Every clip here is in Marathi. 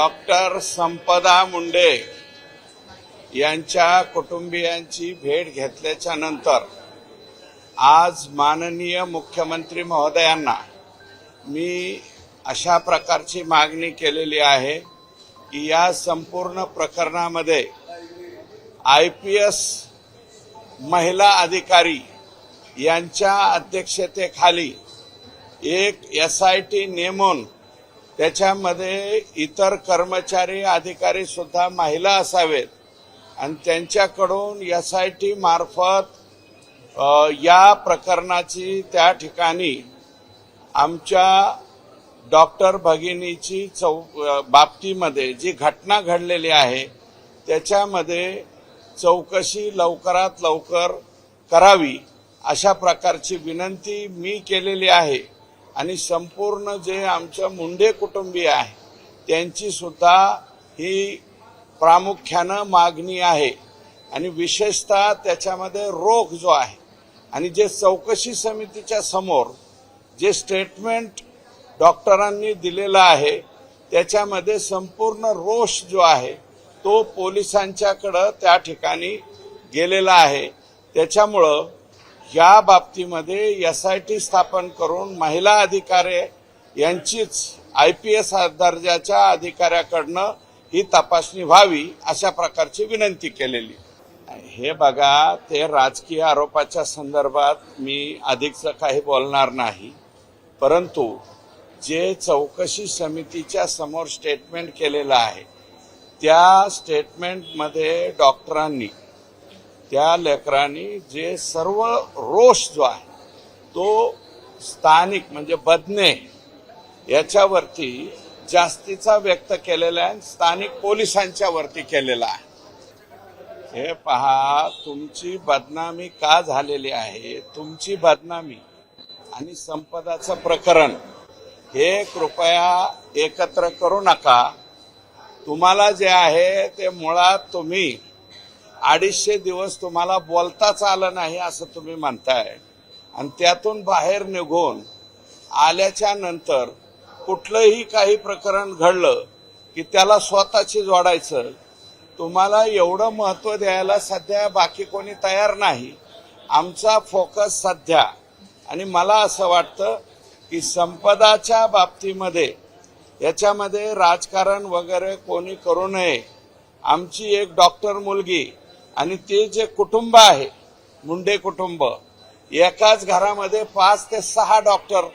डॉक्टर संपदा मुंडे यांच्या कुटुंबियांची भेट घेतल्याच्या नंतर आज माननीय मुख्यमंत्री महोदयांना मी अशा प्रकारची मागणी केलेली आहे की या संपूर्ण प्रकरणामध्ये आय पी एस महिला अधिकारी यांच्या अध्यक्षतेखाली एक एस आय टी नेमून त्याच्यामध्ये इतर कर्मचारी अधिकारी सुद्धा महिला असावेत. आणि त्यांच्याकडून एस आय टी मार्फत या प्रकरणाची त्या ठिकाणी आमच्या डॉक्टर भगिनीची चौ बाबतीमध्ये जी घटना घडलेली आहे त्याच्यामध्ये चौकशी लवकरात लवकर करावी अशा प्रकारची विनंती मी केलेली आहे. आणि संपूर्ण जे आमचं मुंडे कुटुंबीय आहे त्यांची सुद्धा ही प्रामुख्यानं मागणी आहे. आणि विशेषतः त्याच्यामध्ये रोख जो आहे आणि जे चौकशी समितीच्या समोर जे स्टेटमेंट डॉक्टरांनी दिलेलं आहे त्याच्यामध्ये संपूर्ण रोष जो आहे तो पोलिसांच्याकडं त्या ठिकाणी गेलेला आहे. त्याच्यामुळं या बाबतीमध्ये एस आय टी स्थापन करून महिला अधिकारी यांचीच आय पी एस दर्जाच्या अधिकाऱ्याकडनं ही तपासणी व्हावी अशा प्रकारची विनंती केलेली. हे बघा ते राजकीय आरोपाच्या संदर्भात मी अधिकचं काही बोलणार नाही. परंतु जे चौकशी समितीच्या समोर स्टेटमेंट केलेलं आहे त्या स्टेटमेंटमध्ये डॉक्टरांनी त्या लेकरांनी जे सर्व रोष जो आहे तो स्थानिक म्हणजे बदने याच्यावरती जास्तीचा व्यक्त केलेला आहे आणि स्थानिक पोलिसांच्या वरती केलेला आहे. हे पहा तुमची बदनामी का झालेली आहे? तुमची बदनामी आणि संपदाचं प्रकरण हे कृपया एकत्र करू नका. तुम्हाला जे आहे ते मुळात तुम्ही अडीचशे दिवस तुम्हाला बोलताच आलं नाही असं तुम्ही म्हणताय. आणि त्यातून बाहेर निघून आल्याच्यानंतर कुठलंही काही प्रकरण घडलं की त्याला स्वतःची जोडायचं तुम्हाला एवढं महत्त्व द्यायला सध्या बाकी कोणी तयार नाही. आमचा फोकस सध्या आणि मला असं वाटतं की संपदाच्या बाबतीमध्ये याच्यामध्ये राजकारण वगैरे कोणी करू नये. आमची एक डॉक्टर मुलगी आणि ते जे कुटुंब आहे मुंडे कुटुंब एकाच घरामध्ये पाच ते सहा डॉक्टर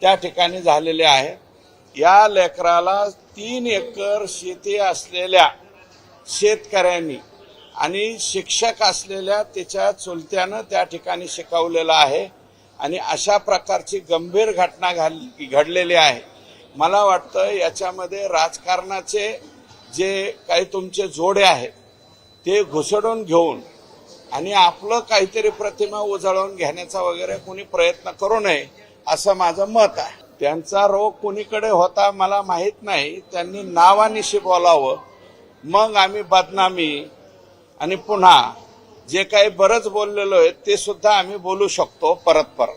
त्या ठिकाणी झालेले आहे. या लेकराला तीन एकर शेती असलेल्या शेतकऱ्यांनी आणि शिक्षक असलेल्या त्याच्या चुलत्यानं त्या ठिकाणी शिकवलेलं आहे. आणि अशा प्रकारची गंभीर घटना घाल- घडलेली आहे. मला वाटतं याच्यामध्ये राजकारणाचे जे काही तुमचे जोडे आहेत ते घुसडून घेऊन आणि आपलं काहीतरी प्रतिमा उजळवून घेण्याचा वगैरे कोणी प्रयत्न करू नये असं माझं मत आहे. त्यांचा रोग कुणीकडे होता मला माहीत नाही. त्यांनी नावानिशी बोलावं. मग आम्ही बदनामी आणि पुन्हा जे काही बरंच बोललेलो आहे ते सुद्धा आम्ही बोलू शकतो परत परत.